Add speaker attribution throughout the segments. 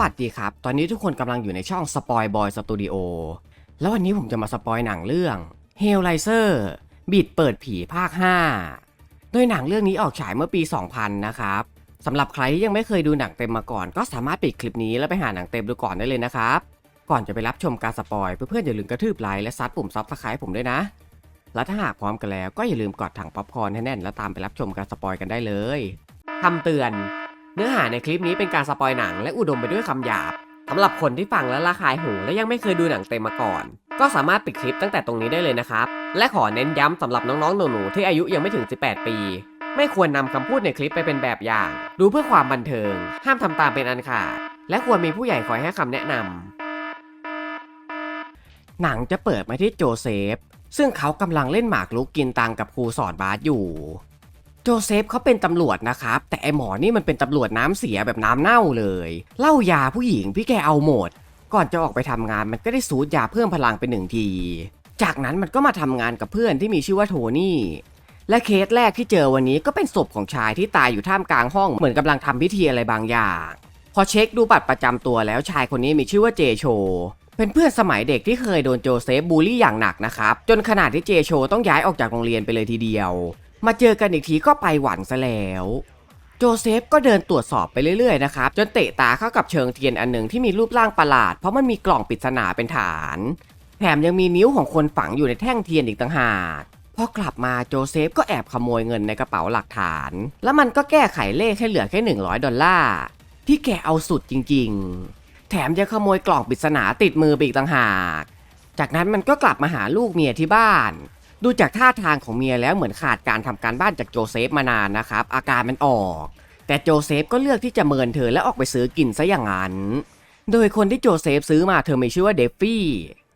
Speaker 1: วัสดีครับ ตอนนี้ทุกคนกำลังอยู่ในช่องสปอยบอยสตูดิโอแล้ววันนี้ผมจะมาสปอยหนังเรื่อง Hellraiser บิดเปิดผีภาค 5 โดยหนังเรื่องนี้ออกฉายเมื่อปี 2000 นะครับสำหรับใครที่ยังไม่เคยดูหนังเต็มมาก่อน ก็สามารถปิดคลิปนี้แล้วไปหาหนังเต็มดูก่อนได้เลยนะครับ ก่อนจะไปรับชมการสปอยเพื่อนๆอย่าลืมกระทืบไลค์และซัดปุ่มซับสไครต์ผมด้วยนะ และถ้าหากพร้อมกันแล้วก็อย่าลืมกดถังป๊อปคอร์นให้แน่นแล้วตามไปรับชมการสปอยกันได้เลยคำเตือน เนื้อหาในคลิปนี้เป็นการสปอยหนังและอุดมไปด้วยคำหยาบสำหรับคนที่ฟังแล้วระคายหูและยังไม่เคยดูหนังเต็มมาก่อน ก็สามารถปิดคลิปตั้งแต่ตรงนี้ได้เลยนะครับ และขอเน้นย้ำสำหรับน้องๆหนูๆที่อายุยังไม่ถึง 18 ปี ไม่ควรนำคำพูดในคลิปไปเป็นแบบอย่าง ดูเพื่อความบันเทิง ห้ามทำตามเป็นอันขาด และควรมีผู้ใหญ่คอยให้คำแนะนำหนังจะเปิดมาที่โจเซฟ ซึ่งเขากำลังเล่นหมากรุกกินตังกับครูสอนบาสอยู่ โจเซฟเขาเป็นตำรวจนะครับ แต่ไอหมอนี่มันเป็นตำรวจน้ำเสียแบบน้ำเน่าเลย เล้ายาผู้หญิงพี่แกเอาหมด ก่อนจะออกไปทำงานมันก็ได้สูดยาเพิ่มพลังไปหนึ่งที จากนั้นมันก็มาทำงานกับเพื่อนที่มีชื่อว่าโทนี่และเคสแรกที่เจอวันนี้ก็เป็นศพของชายที่ตายอยู่ท่ามกลางห้องเหมือนกำลังทำพิธีอะไรบางอย่าง พอเช็คดูบัตรประจำตัวแล้วชายคนนี้มีชื่อว่าเจโช เป็นเพื่อนสมัยเด็กที่เคยโดนโจเซฟบูลลี่อย่างหนักนะครับ จนขนาดที่เจโชต้องย้ายออกจากโรงเรียนไปเลยทีเดียว มาเจอกันอีกทีก็ไปหวันซะแล้วโจเซฟก็เดินตรวจสอบไปเรื่อยๆนะครับ จนเตะตาเข้ากับเชิงเทียนอันหนึ่งที่มีรูปร่างประหลาด เพราะมันมีกล่องปริศนาเป็นฐาน แถมยังมีนิ้วของคนฝังอยู่ในแท่งเทียนอีกต่างหากพอกลับมาโจเซฟก็แอบขโมยเงินในกระเป๋าหลักฐาน แล้วมันก็แก้ไขเลขให้เหลือแค่ 100 ดอลลาร์ที่แกเอาสุดจริงๆ แถมยังขโมยกล่องปริศนาติดมือไปอีกต่างหาก จากนั้นมันก็กลับมาหาลูกเมียที่บ้าน ดูจากท่าทางของเมียแล้วเหมือนขาดการทำการบ้านจากโจเซฟมานานนะครับ อาการมันออก แต่โจเซฟก็เลือกที่จะเมินเธอและออกไปซื้อกินซะอย่างนั้น โดยคนที่โจเซฟซื้อมาเธอมีชื่อว่าเดฟฟี่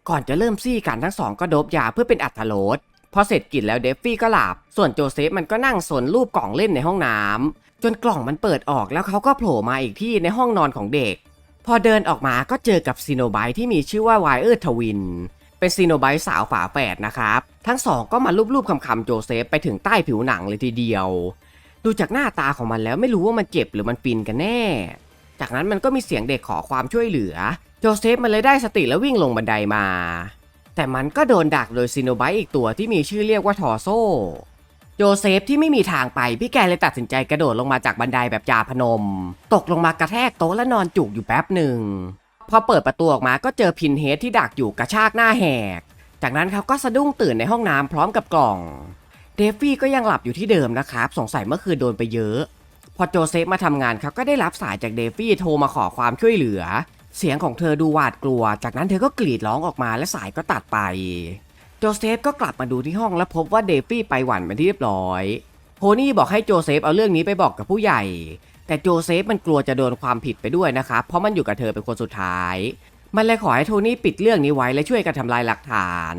Speaker 1: ก่อนจะเริ่มซี่กันทั้งสองก็ดบยาเพื่อเป็นอัตรสพอเสร็จกินแล้วเดฟฟี่ก็หลับ ส่วนโจเซฟมันก็นั่งสนรูปกล่องเล่นในห้องน้ำจนกล่องมันเปิดออกแล้วเขาก็โผล่มาอีกที่ในห้องนอนของเด็ก พอเดินออกมาก็เจอกับซีโนไบท์ที่มีชื่อว่าไวเออร์ทวิน เป็นซีโนไบสาวฝาแฝดนะครับ ทั้งสองก็มาลูบๆคำๆโจเซฟไปถึงใต้ผิวหนังเลยทีเดียว ดูจากหน้าตาของมันแล้วไม่รู้ว่ามันเจ็บหรือมันฟินกันแน่ จากนั้นมันก็มีเสียงเด็กขอความช่วยเหลือ โจเซฟมันเลยได้สติแล้ววิ่งลงบันไดมา แต่มันก็โดนดักโดยซีโนไบท์อีกตัวที่มีชื่อเรียกว่าทอโซโจเซฟที่ไม่มีทางไปพี่แกเลยตัดสินใจกระโดดลงมาจากบันไดแบบจาพนม ตกลงมากระแทกโต๊ะและนอนจุกอยู่แป๊บหนึ่งพอเปิดประตูออกมาก็เจอพินเฮดที่ดักอยู่กระชากหน้าแหก จากนั้นเขาก็สะดุ้งตื่นในห้องน้ำพร้อมกับกล่อง เดฟฟี่ก็ยังหลับอยู่ที่เดิมนะครับ สงสัยเมื่อคืนโดนไปเยอะ พอโจเซฟมาทำงานเขาก็ได้รับสายจากเดฟฟี่โทรมาขอความช่วยเหลือ เสียงของเธอดูหวาดกลัว จากนั้นเธอก็กรีดร้องออกมาและสายก็ตัดไป โจเซฟก็กลับมาดูที่ห้องและพบว่าเดฟฟี่ไปหวันเป็นที่เรียบร้อย โพนี่บอกให้โจเซฟเอาเรื่องนี้ไปบอกกับผู้ใหญ่ แต่โจเซฟมันกลัวจะโดนความผิดไปด้วยนะครับ เพราะมันอยู่กับเธอเป็นคนสุดท้าย มันเลยขอให้โทนี่ปิดเรื่องนี้ไว้และช่วยกันทำลายหลักฐาน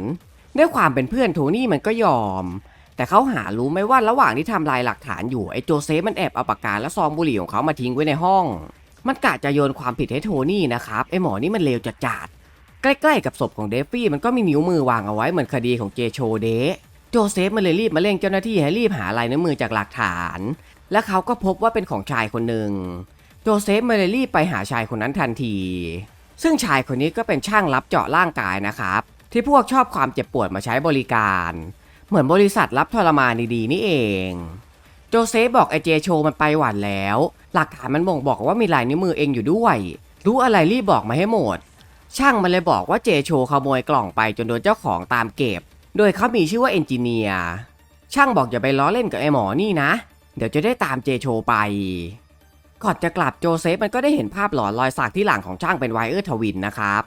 Speaker 1: ด้วยความเป็นเพื่อนโทนี่มันก็ยอม แต่เขาหารู้ไหมว่าระหว่างที่ทำลายหลักฐานอยู่ไอ้โจเซฟมันแอบเอาปากกาและซองบุหรี่ของเขามาทิ้งไว้ในห้อง มันกะจะโยนความผิดให้โทนี่นะครับไอ้หมอนี่มันเลวจัดๆใกล้ๆกับศพของเดฟฟี่มันก็มีนิ้วมือวางเอาไว้เหมือนคดีของเจโชเดโจเซฟมันเลยรีบมาเร่งเจ้าหน้าที่ให้รีบหาลายนิ้วมือจากหลักฐาน และเขาก็พบว่าเป็นของชายคนหนึ่งโจเซฟมันเลยรีบไปหาชายคนนั้นทันที ซึ่งชายคนนี้ก็เป็นช่างรับเจาะร่างกายนะครับ ที่พวกชอบความเจ็บปวดมาใช้บริการ เหมือนบริษัทรับทรมานดีๆนี่เอง โจเซฟบอกไอเจโชมันไปหวันแล้ว หลักฐานมันบ่งบอกว่ามีลายนิ้วมือเองอยู่ด้วย รู้อะไรรีบบอกมาให้หมด ช่างมันเลยบอกว่าเจโชขโมยกล่องไปจนโดนเจ้าของตามเก็บ โดยเขามีชื่อว่าเอนจิเนียร์ช่างบอกอย่าไปล้อเล่นกับไอหมอนี่นะ เดี๋ยวจะได้ตามเจโชไป ก่อนจะกลับโจเซฟมันก็ได้เห็นภาพหลอนรอยสักที่หลังของช่างเป็นไวเออร์ทวินนะครับ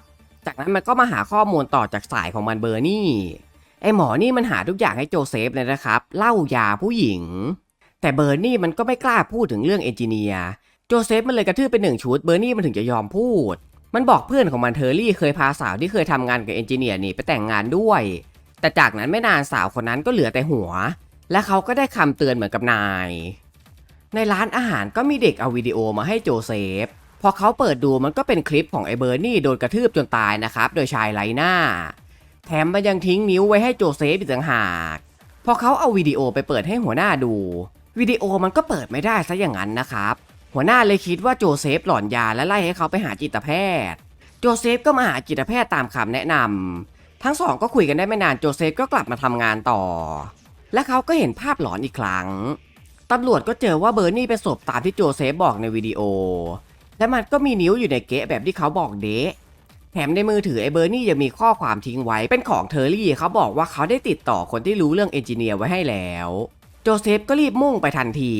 Speaker 1: จากนั้นมันก็มาหาข้อมูลต่อจากสายของมันเบอร์นี่ไอหมอนี่มันหาทุกอย่างให้โจเซฟเลยนะครับเล้ายาผู้หญิง แต่เบอร์นี่มันก็ไม่กล้าพูดถึงเรื่องเอนจิเนียร์โจเซฟมันเลยกระทืบไปหนึ่งชุดเบอร์นี่มันถึงจะยอมพูด มันบอกเพื่อนของมันเทอร์รี่เคยพาสาวที่เคยทำงานกับเอนจิเนียร์นี่ไปแต่งงานด้วย แต่จากนั้นไม่นานสาวคนนั้นก็เหลือแต่หัว และเขาก็ได้คำเตือนเหมือนกับนาย ในร้านอาหารก็มีเด็กเอาวิดีโอมาให้โจเซฟ พอเขาเปิดดูมันก็เป็นคลิปของไอเบอร์นี่โดนกระทืบจนตายนะครับ โดยชายไร้หน้า แถมมันยังทิ้งนิ้วไว้ให้โจเซฟอีกต่างหาก พอเขาเอาวิดีโอไปเปิดให้หัวหน้าดูวิดีโอมันก็เปิดไม่ได้ซะอย่างนั้นนะครับ หัวหน้าเลยคิดว่าโจเซฟหลอนยาและไล่ให้เขาไปหาจิตแพทย์ โจเซฟก็มาหาจิตแพทย์ตามคำแนะนำทั้งสองก็คุยกันได้ไม่นานโจเซฟก็กลับมาทำงานต่อ และเขาก็เห็นภาพหลอนอีกครั้ง ตำรวจก็เจอว่าเบอร์นี่เป็นศพตามที่โจเซฟบอกในวิดีโอ และมันก็มีนิ้วอยู่ในเกะแบบที่เขาบอกเดะแถมในมือถือไอ้เบอร์นี่ยังมีข้อความทิ้งไว้เป็นของเทอร์รี่เขาบอกว่าเขาได้ติดต่อคนที่รู้เรื่องเอนจิเนียร์ไว้ให้แล้ว โจเซฟก็รีบมุ่งไปทันที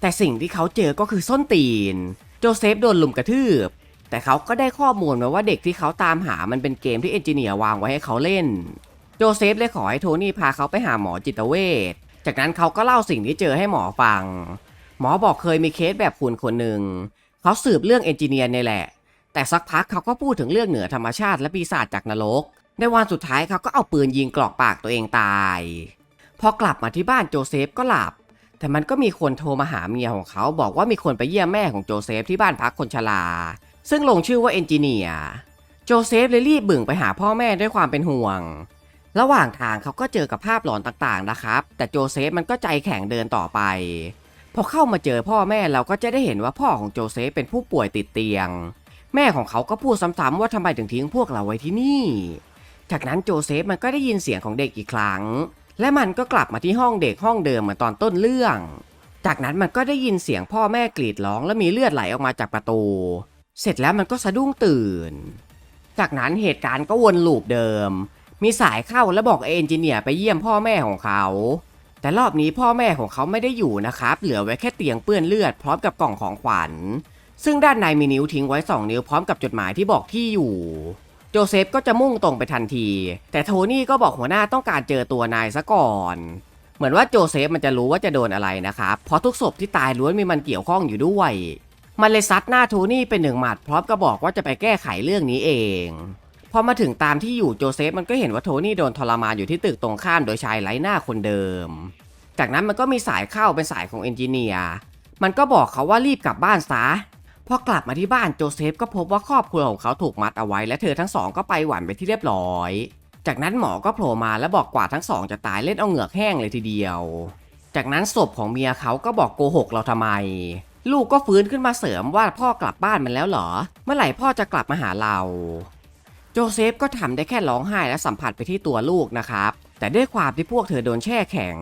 Speaker 1: แต่สิ่งที่เขาเจอก็คือส้นตีน โจเซฟโดนลุมกระทืบ แต่เขาก็ได้ข้อมูลมาว่าเด็กที่เขาตามหามันเป็นเกมที่เอนจิเนียร์วางไว้ให้เขาเล่น โจเซฟเลยขอให้โทนี่พาเขาไปหาหมอจิตเวช จากนั้นเขาก็เล่าสิ่งที่เจอให้หมอฟัง หมอบอกเคยมีเคสแบบคุณคนหนึ่ง เขาสืบเรื่องเอนจิเนียร์นี่แหละ แต่สักพักเขาก็พูดถึงเรื่องเหนือธรรมชาติและปีศาจจากนรก ในวันสุดท้ายเขาก็เอาปืนยิงกรอกปากตัวเองตาย พอกลับมาที่บ้านโจเซฟก็หลับ แต่มันก็มีคนโทรมาหาเมียของเขาบอกว่ามีคนไปเยี่ยมแม่ของโจเซฟที่บ้านพักคนชรา ซึ่งลงชื่อว่าเอนจิเนียร์ โจเซฟเลยรีบบึ่งไปหาพ่อแม่ด้วยความเป็นห่วง ระหว่างทางเขาก็เจอกับภาพหลอนต่างๆนะครับ แต่โจเซฟมันก็ใจแข็งเดินต่อไป พอเข้ามาเจอพ่อแม่เราก็จะได้เห็นว่าพ่อของโจเซฟเป็นผู้ป่วยติดเตียง แม่ของเขาก็พูดซ้ำๆว่าทำไมถึงทิ้งพวกเราไว้ที่นี่ จากนั้นโจเซฟมันก็ได้ยินเสียงของเด็กอีกครั้ง และมันก็กลับมาที่ห้องเด็กห้องเดิมเหมือนตอนต้นเรื่อง จากนั้นมันก็ได้ยินเสียงพ่อแม่กรีดร้องและมีเลือดไหลออกมาจากประตู เสร็จแล้วมันก็สะดุ้งตื่น จากนั้นเหตุการณ์ก็วนลูปเดิม มีสายเข้าและบอกเอนจิเนียร์ไปเยี่ยมพ่อแม่ของเขา แต่รอบนี้พ่อแม่ของเขาไม่ได้อยู่นะครับ เหลือไว้แค่เตียงเปื้อนเลือดพร้อมกับกล่องของขวัญ ซึ่งด้านในมีนิ้วทิ้งไว้ 2 นิ้วพร้อมกับจดหมายที่บอกที่อยู่ โจเซฟก็จะมุ่งตรงไปทันที แต่โทนี่ก็บอกหัวหน้าต้องการเจอตัวนายซะก่อนเหมือนว่าโจเซฟมันจะรู้ว่าจะโดนอะไรนะครับ เพราะทุกศพที่ตายล้วนมีมันเกี่ยวข้องอยู่ด้วย มันเลยซัดหน้าโทนี่เป็นหนึ่งหมัดพร้อมกับบอกว่าจะไปแก้ไขเรื่องนี้เอง พอมาถึงตามที่อยู่โจเซฟมันก็เห็นว่าโทนี่โดนทรมานอยู่ที่ตึกตรงข้ามโดยชายไร้หน้าคนเดิม จากนั้นมันก็มีสายเข้าเป็นสายของเอนจิเนียร์มันก็บอกเขาว่ารีบกลับบ้านซะพอกลับมาที่บ้านโจเซฟก็พบว่าครอบครัวของเขาถูกมัดเอาไว้ และเธอทั้งสองก็ไปหวันไปที่เรียบร้อย จากนั้นหมอก็โผล่มาและบอกกว่าทั้งสองจะตายเล่นเอาเหงือกแห้งเลยทีเดียว จากนั้นศพของเมียเขาก็บอกโกหกเราทำไม ลูกก็ฟื้นขึ้นมาเสริมว่าพ่อกลับบ้านมันแล้วเหรอ เมื่อไหร่พ่อจะกลับมาหาเรา โจเซฟก็ทำได้แค่ร้องไห้และสัมผัสไปที่ตัวลูกนะครับ แต่ด้วยความที่พวกเธอโดนแช่แข็ง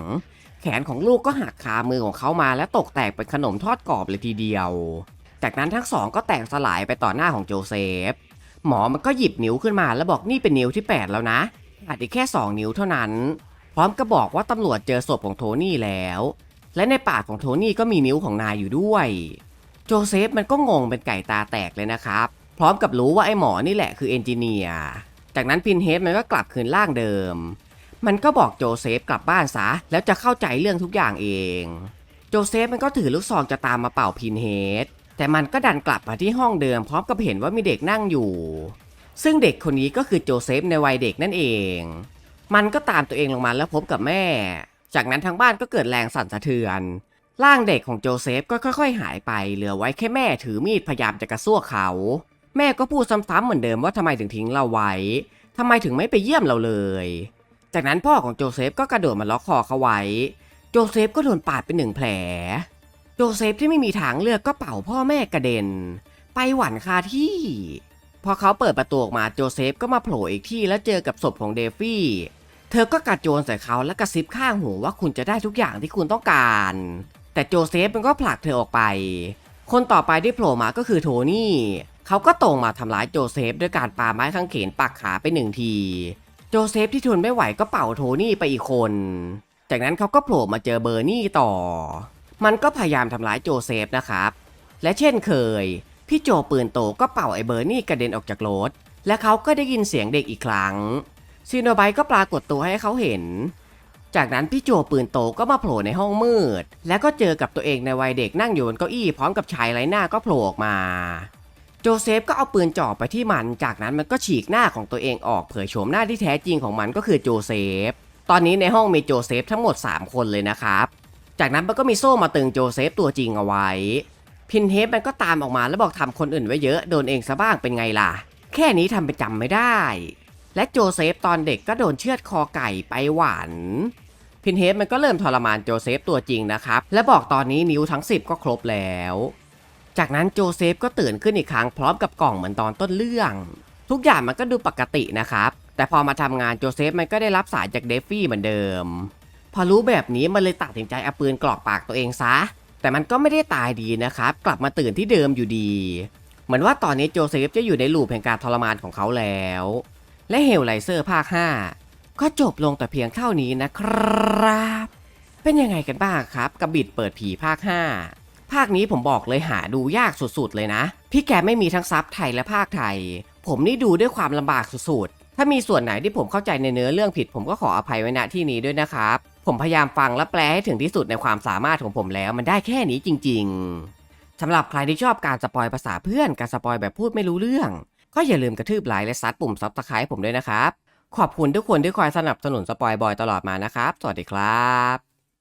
Speaker 1: แขนของลูกก็หักคามือของเขามาและตกแตกเป็นขนมทอดกรอบเลยทีเดียว จากนั้นทั้งสองก็แตกสลายไปต่อหน้าของโจเซฟ หมอมันก็หยิบนิ้วขึ้นมาแล้วบอกนี่เป็นนิ้วที่ 8 แล้วนะขาดอีกแค่ 2 นิ้วเท่านั้น พร้อมกับบอกว่าตำรวจเจอศพของโทนี่แล้ว และในปากของโทนี่ก็มีนิ้วของนายอยู่ด้วย โจเซฟมันก็งงเป็นไก่ตาแตกเลยนะครับ พร้อมกับรู้ว่าไอ้หมอนี่แหละคือเอนจิเนียร์จากนั้นพินเฮดมันก็กลับคืนร่างเดิม มันก็บอกโจเซฟกลับบ้านซะ แล้วจะเข้าใจเรื่องทุกอย่างเอง โจเซฟมันก็ถือลูกซองจะตามมาเป่าพินเฮดแต่มันก็ดันกลับมาที่ห้องเดิม พร้อมกับเห็นว่ามีเด็กนั่งอยู่ ซึ่งเด็กคนนี้ก็คือโจเซฟในวัยเด็กนั่นเอง มันก็ตามตัวเองลงมาแล้วพบกับแม่ จากนั้นทั้งบ้านก็เกิดแรงสั่นสะเทือน ร่างเด็กของโจเซฟก็ค่อย ๆ หายไป เหลือไว้แค่แม่ถือมีดพยายามจะกระซวกเขา แม่ก็พูดซ้ำๆเหมือนเดิมว่าทำไมถึงทิ้งเราไว้ทำไมถึงไม่ไปเยี่ยมเราเลย จากนั้นพ่อของโจเซฟก็กระโดดมาล็อกคอเขาไว้ โจเซฟก็โดนปาดเป็นหนึ่งแผล โจเซฟที่ไม่มีทางเลือกก็เป่าพ่อแม่กระเด็น ไปหวันคาที่ พอเขาเปิดประตูออกมาโจเซฟก็มาโผล่อีกที่แล้วเจอกับศพของเดฟี่เธอก็กระโจนใส่เขาและกระซิบข้างหูว่าคุณจะได้ทุกอย่างที่คุณต้องการ แต่โจเซฟมันก็ผลักเธอออกไป คนต่อไปที่โผล่มาก็คือโทนี่ เขาก็ตรงมาทำร้ายโจเซฟด้วยการปาไม้ข้างเขนปักขาไปหนึ่งที โจเซฟที่ทนไม่ไหวก็เป่าโทนี่ไปอีกคน จากนั้นเขาก็โผล่มาเจอเบอร์นี่ต่อ มันก็พยายามทำร้ายโจเซฟนะครับ และเช่นเคย พี่โจปืนโตก็เป่าไอ้เบอร์นี่กระเด็นออกจากรถ และเขาก็ได้ยินเสียงเด็กอีกครั้งซีโนไบก็ปรากฏตัวให้เขาเห็น จากนั้นพี่โจปืนโตก็มาโผล่ในห้องมืด แล้วก็เจอกับตัวเองในวัยเด็กนั่งอยู่บนเก้าอี้พร้อมกับชายไร้หน้าก็โผล่ออกมา โจเซฟก็เอาปืนจ่อไปที่มัน จากนั้นมันก็ฉีกหน้าของตัวเองออกเผยโฉมหน้าที่แท้จริงของมันก็คือโจเซฟ ตอนนี้ในห้องมีโจเซฟทั้งหมด 3 คนเลยนะครับ จากนั้นมันก็มีโซ่มาตึงโจเซฟตัวจริงเอาไว้ พินเฮฟมันก็ตามออกมาแล้วบอกทำคนอื่นไว้เยอะโดนเองซะบ้างเป็นไงล่ะ แค่นี้ทำไปจำไม่ได้ และโจเซฟตอนเด็กก็โดนเชือดคอไก่ไปหวานพินเฮฟมันก็เริ่มทรมานโจเซฟตัวจริงนะครับ และบอกตอนนี้นิ้วทั้ง 10 ก็ครบแล้ว จากนั้นโจเซฟก็ตื่นขึ้นอีกครั้งพร้อมกับกล่องเหมือนตอนต้นเรื่อง ทุกอย่างมันก็ดูปกตินะครับ แต่พอมาทำงานโจเซฟมันก็ได้รับสายจากเดฟฟี่เหมือนเดิม พอรู้แบบนี้มันเลยตัดสินใจเอาปืนกรอกปากตัวเองซะ แต่มันก็ไม่ได้ตายดีนะครับ กลับมาตื่นที่เดิมอยู่ดี เหมือนว่าตอนนี้โจเซฟจะอยู่ในลูปแห่งการทรมานของเขาแล้ว และเฮลไลเซอร์ภาค 5 ก็จบลงแต่เพียงเท่านี้นะครับ เป็นยังไงกันบ้างครับกับบิดเปิดผีภาค 5 ภาคนี้ผมบอกเลยหาดูยากสุดๆ เลยนะ พี่แกไม่มีทั้งซับไทยและภาคไทย ผมนี่ดูด้วยความลำบากสุดๆ ถ้ามีส่วนไหนที่ผมเข้าใจในเนื้อเรื่องผิด ผมก็ขออภัยไว้ณที่นี้ด้วยนะครับ ผมพยายามฟังและแปลให้ถึงที่สุดในความสามารถของผมแล้วมันได้แค่นี้จริง ๆสำหรับใครที่ชอบการสปอยภาษาเพื่อนการสปอยแบบพูดไม่รู้เรื่อง ก็อย่าลืมกระทืบไลค์และซัดปุ่มซับสไครต์ผมด้วยนะครับขอบคุณทุกคนที่คอยสนับสนุนสปอยบอยตลอดมานะครับ สวัสดีครับ